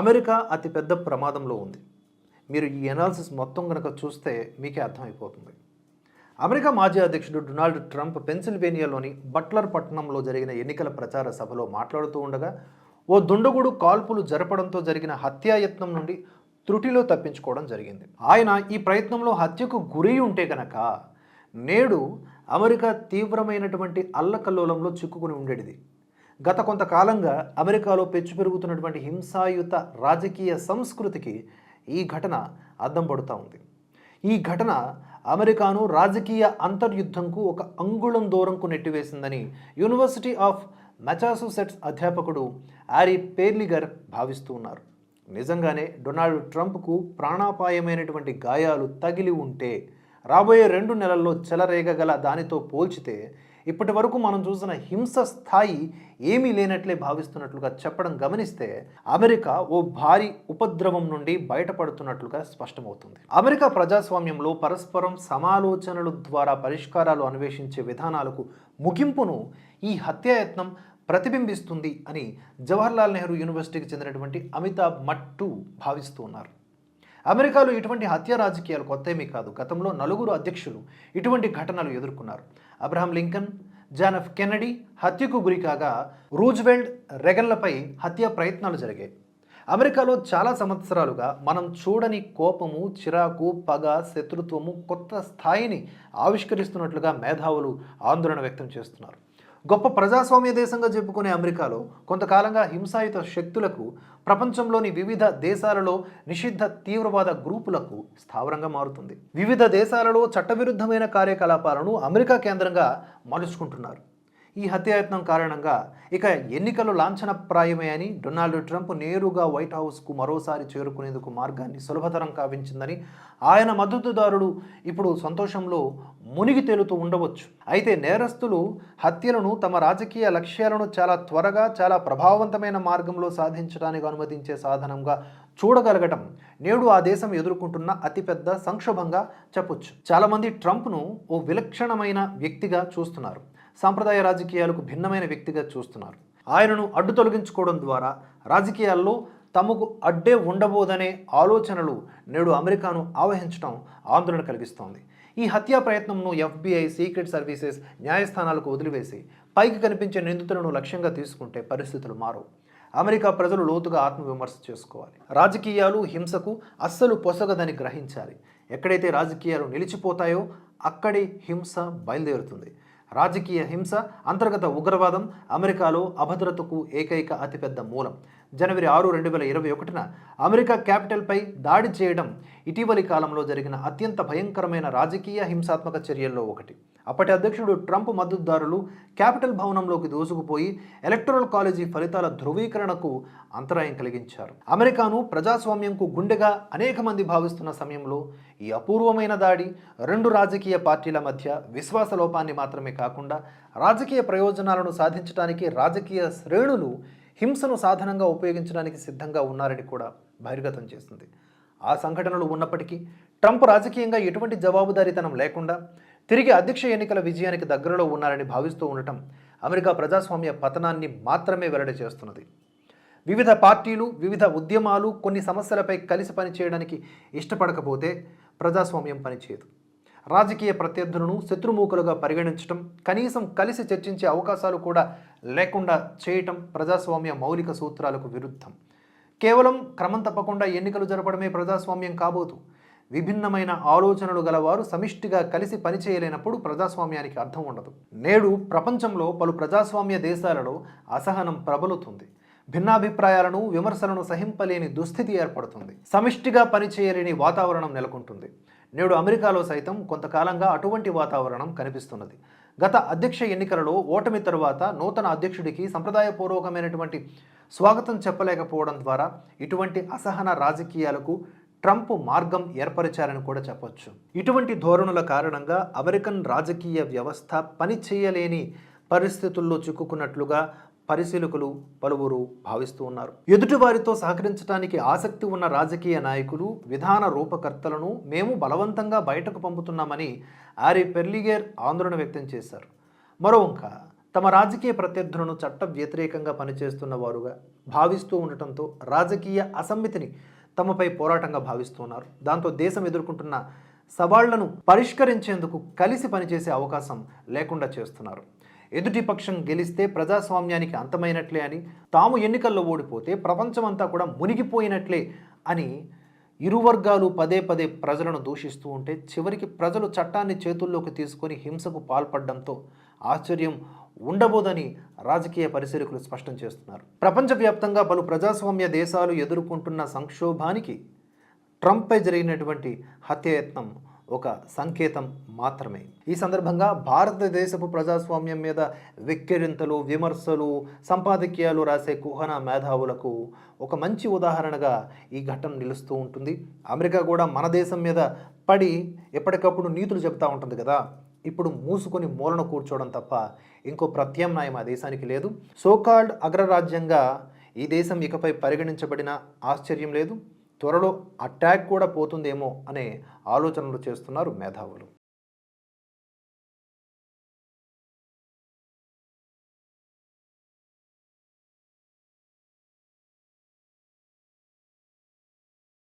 America అతిపెద్ద ప్రమాదంలో ఉంది. మీరు ఈ ఎనాలిసిస్ మొత్తం కనుక చూస్తే మీకే అర్థమైపోతుంది. అమెరికా మాజీ అధ్యక్షుడు డొనాల్డ్ ట్రంప్ పెన్సిల్వేనియాలోని బట్లర్ పట్టణంలో జరిగిన ఎన్నికల ప్రచార సభలో మాట్లాడుతూ ఉండగా ఓ దుండగుడు కాల్పులు జరపడంతో జరిగిన హత్యాయత్నం నుండి త్రుటిలో తప్పించుకోవడం జరిగింది. ఆయన ఈ ప్రయత్నంలో హత్యకు గురి ఉంటే గనక నేడు అమెరికా తీవ్రమైనటువంటి అల్లకల్లోలంలో చిక్కుకుని ఉండేది గత కొంతకాలంగా అమెరికాలో పెచ్చు పెరుగుతున్నటువంటి హింసాయుత రాజకీయ సంస్కృతికి ఈ ఘటన అద్దం పడుతూ ఉంది. ఈ ఘటన అమెరికాను రాజకీయ అంతర్యుద్ధంకు ఒక అంగుళం దూరంకు నెట్టివేసిందని యూనివర్సిటీ ఆఫ్ మెచాసూసెట్స్ అధ్యాపకుడు ఆరి పేర్లిగర్ భావిస్తూ ఉన్నారు. నిజంగానే డొనాల్డ్ ట్రంప్కు ప్రాణాపాయమైనటువంటి గాయాలు తగిలి ఉంటే రాబోయే రెండు నెలల్లో చెలరేగగల దానితో పోల్చితే ఇప్పటి వరకు మనం చూసిన హింస స్థాయి ఏమీ లేనట్లే భావిస్తున్నట్లుగా చెప్పడం గమనిస్తే అమెరికా ఓ భారీ ఉపద్రవం నుండి బయటపడుతున్నట్లుగా స్పష్టమవుతుంది. అమెరికా ప్రజాస్వామ్యంలో పరస్పరం సమాలోచనల ద్వారా పరిష్కారాలు అన్వేషించే విధానాలకు ముగింపును ఈ హత్యాయత్నం ప్రతిబింబిస్తుంది అని జవహర్లాల్ నెహ్రూ యూనివర్సిటీకి చెందినటువంటి అమితాబ్ మట్టు భావిస్తూ ఉన్నారు. అమెరికాలో ఇటువంటి హత్య రాజకీయాలు కొత్తేమీ కాదు. గతంలో నలుగురు అధ్యక్షులు ఇటువంటి ఘటనలు ఎదుర్కొన్నారు. Abraham Lincoln John F Kennedy హత్యకు గురి కాగా రూజ్వెల్డ్ రెగన్లపై హత్య ప్రయత్నాలు జరిగాయి. అమెరికాలో చాలా సంవత్సరాలుగా మనం చూడని కోపము చిరాకు పగ శత్రుత్వము కొత్త స్థాయిని ఆవిష్కరిస్తున్నట్లుగా మేధావులు ఆందోళన వ్యక్తం చేస్తున్నారు. గొప్ప ప్రజాస్వామ్య దేశంగా చెప్పుకునే అమెరికాలో కొంతకాలంగా హింసాయుత శక్తులకు ప్రపంచంలోని వివిధ దేశాలలో నిషిద్ధ తీవ్రవాద గ్రూపులకు స్థావరంగా మారుతుంది. వివిధ దేశాలలో చట్టవిరుద్ధమైన కార్యకలాపాలను అమెరికా కేంద్రంగా మలుచుకుంటున్నారు. ఈ హత్యాయత్నం కారణంగా ఇక ఎన్నికలు లాంఛనప్రాయమే అని డొనాల్డ్ ట్రంప్ నేరుగా వైట్ హౌస్కు మరోసారి చేరుకునేందుకు మార్గాన్ని సులభతరం కావించిందని ఆయన మద్దతుదారుడు ఇప్పుడు సంతోషంలో మునిగి తేలుతూ ఉండవచ్చు. అయితే నేరస్తులు హత్యలను తమ రాజకీయ లక్ష్యాలను చాలా త్వరగా చాలా ప్రభావవంతమైన మార్గంలో సాధించడానికి అనుమతించే సాధనంగా చూడగలగటం నేడు ఆ దేశం ఎదుర్కొంటున్న అతిపెద్ద సంక్షోభంగా చెప్పొచ్చు. చాలామంది ట్రంప్ను ఓ విలక్షణమైన వ్యక్తిగా చూస్తున్నారు. సాంప్రదాయ రాజకీయాలకు భిన్నమైన వ్యక్తిగా చూస్తున్నారు. ఆయనను అడ్డు తొలగించుకోవడం ద్వారా రాజకీయాల్లో తమకు అడ్డే ఉండబోదనే ఆలోచనలు నేడు అమెరికాను ఆవహించడం ఆందోళన కలిగిస్తోంది. ఈ హత్యా ప్రయత్నంను ఎఫ్బిఐ సీక్రెట్ సర్వీసెస్ న్యాయస్థానాలకు వదిలివేసి పైకి కనిపించే నిందితులను లక్ష్యంగా తీసుకుంటే పరిస్థితులు మారవు. అమెరికా ప్రజలు లోతుగా ఆత్మవిమర్శ చేసుకోవాలి. రాజకీయాలు హింసకు అస్సలు పొసగదని గ్రహించాలి. ఎక్కడైతే రాజకీయాలు నిలిచిపోతాయో అక్కడే హింస బయలుదేరుతుంది. రాజకీయ హింస అంతర్గత ఉగ్రవాదం అమెరికాలో అభద్రతకు ఏకైక అతిపెద్ద మూలం. జనవరి ఆరు రెండు వేల ఇరవై ఒకటిన అమెరికా క్యాపిటల్పై దాడి చేయడం ఇటీవలి కాలంలో జరిగిన అత్యంత భయంకరమైన రాజకీయ హింసాత్మక చర్యల్లో ఒకటి. అప్పటి అధ్యక్షుడు ట్రంప్ మద్దతుదారులు క్యాపిటల్ భవనంలోకి దూసుకుపోయి ఎలక్టరల్ కాలేజీ ఫలితాల ధృవీకరణకు అంతరాయం కలిగించారు. అమెరికాను ప్రజాస్వామ్యంకు గుండెగా అనేక మంది భావిస్తున్న సమయంలో ఈ అపూర్వమైన దాడి రెండు రాజకీయ పార్టీల మధ్య విశ్వాస లోపాన్ని మాత్రమే కాకుండా రాజకీయ ప్రయోజనాలను సాధించడానికి రాజకీయ శ్రేణులు హింసను సాధనంగా ఉపయోగించడానికి సిద్ధంగా ఉన్నారని కూడా బహిర్గతం చేస్తుంది ఆ సంఘటనలు ఉన్నప్పటికీ ట్రంప్ రాజకీయంగా ఎటువంటి జవాబుదారీతనం లేకుండా తిరిగి అధ్యక్ష ఎన్నికల విజయానికి దగ్గరలో ఉన్నారని భావిస్తూ ఉండటం అమెరికా ప్రజాస్వామ్య పతనాన్ని మాత్రమే వెల్లడి చేస్తున్నది. వివిధ పార్టీలు వివిధ ఉద్యమాలు కొన్ని సమస్యలపై కలిసి పనిచేయడానికి ఇష్టపడకపోతే ప్రజాస్వామ్యం పనిచేయదు. రాజకీయ ప్రత్యర్థులను శత్రుమూకలుగా పరిగణించటం కనీసం కలిసి చర్చించే అవకాశాలు కూడా లేకుండా చేయటం ప్రజాస్వామ్య మౌలిక సూత్రాలకు విరుద్ధం. కేవలం క్రమం తప్పకుండా ఎన్నికలు జరపడమే ప్రజాస్వామ్యం కాబోదు. విభిన్నమైన ఆలోచనలు గలవారు సమిష్టిగా కలిసి పనిచేయలేనప్పుడు ప్రజాస్వామ్యానికి అర్థం ఉండదు. నేడు ప్రపంచంలో పలు ప్రజాస్వామ్య దేశాలలో అసహనం ప్రబలుతుంది. భిన్నాభిప్రాయాలను విమర్శలను సహింపలేని దుస్థితి ఏర్పడుతుంది. సమిష్టిగా పనిచేయలేని వాతావరణం నెలకొంటుంది. నేడు అమెరికాలో సైతం కొంతకాలంగా అటువంటి వాతావరణం కనిపిస్తున్నది. గత అధ్యక్ష ఎన్నికలలో ఓటమి తరువాత నూతన అధ్యక్షుడికి సంప్రదాయపూర్వకమైనటువంటి స్వాగతం చెప్పలేకపోవడం ద్వారా ఇటువంటి అసహన రాజకీయాలకు ట్రంప్ మార్గం ఏర్పరిచారని కూడా చెప్పొచ్చు. ఇటువంటి ధోరణుల కారణంగా అమెరికన్ రాజకీయ వ్యవస్థ పని చేయలేని పరిస్థితుల్లో చిక్కుకున్నట్లుగా పరిశీలకులు పలువురు భావిస్తూ ఉన్నారు. ఎదుటివారితో సహకరించడానికి ఆసక్తి ఉన్న రాజకీయ నాయకులు విధాన రూపకర్తలను మేము బలవంతంగా బయటకు పంపుతున్నామని ఆరి పెర్లిగేర్ ఆందోళన వ్యక్తం చేశారు. మరోవంక తమ రాజకీయ ప్రత్యర్థులను చట్ట వ్యతిరేకంగా పనిచేస్తున్న వారుగా భావిస్తూ ఉండటంతో రాజకీయ అసమ్మితిని తమపై పోరాటంగా భావిస్తున్నారు. దాంతో దేశం ఎదుర్కొంటున్న సవాళ్ళను పరిష్కరించేందుకు కలిసి పనిచేసే అవకాశం లేకుండా చేస్తున్నారు. ఎదుటి పక్షం గెలిస్తే ప్రజాస్వామ్యానికి అంతమైనట్లే అని తాము ఎన్నికల్లో ఓడిపోతే ప్రపంచమంతా కూడా మునిగిపోయినట్లే అని ఇరు వర్గాలు పదే పదే ప్రజలను దూషిస్తూ ఉంటే చివరికి ప్రజలు చట్టాన్ని చేతుల్లోకి తీసుకొని హింసకు పాల్పడడంతో ఆశ్చర్యం ఉండబోదని రాజకీయ పరిశీలకులు స్పష్టం చేస్తున్నారు. ప్రపంచవ్యాప్తంగా పలు ప్రజాస్వామ్య దేశాలు ఎదుర్కొంటున్న సంక్షోభానికి ట్రంప్పై జరిగినటువంటి హత్యయత్నం ఒక సంకేతం మాత్రమే. ఈ సందర్భంగా భారతదేశపు ప్రజాస్వామ్యం మీద వెక్కిరింతలు విమర్శలు సంపాదకీయాలు రాసే కుహన మేధావులకు ఒక మంచి ఉదాహరణగా ఈ ఘటన నిలుస్తూ ఉంటుంది. అమెరికా కూడా మన దేశం మీద పడి ఎప్పటికప్పుడు నీతులు చెప్తూ ఉంటుంది కదా. ఇప్పుడు మూసుకొని మూలన కూర్చోవడం తప్ప ఇంకో ప్రత్యామ్నాయం ఆ దేశానికి లేదు. సోకాల్డ్ అగ్రరాజ్యంగా ఈ దేశం ఇకపై పరిగణించబడిన ఆశ్చర్యం లేదు. త్వరలో అటాక్ కూడా పోతుందేమో అనే ఆలోచనలు చేస్తున్నారు మేధావులు.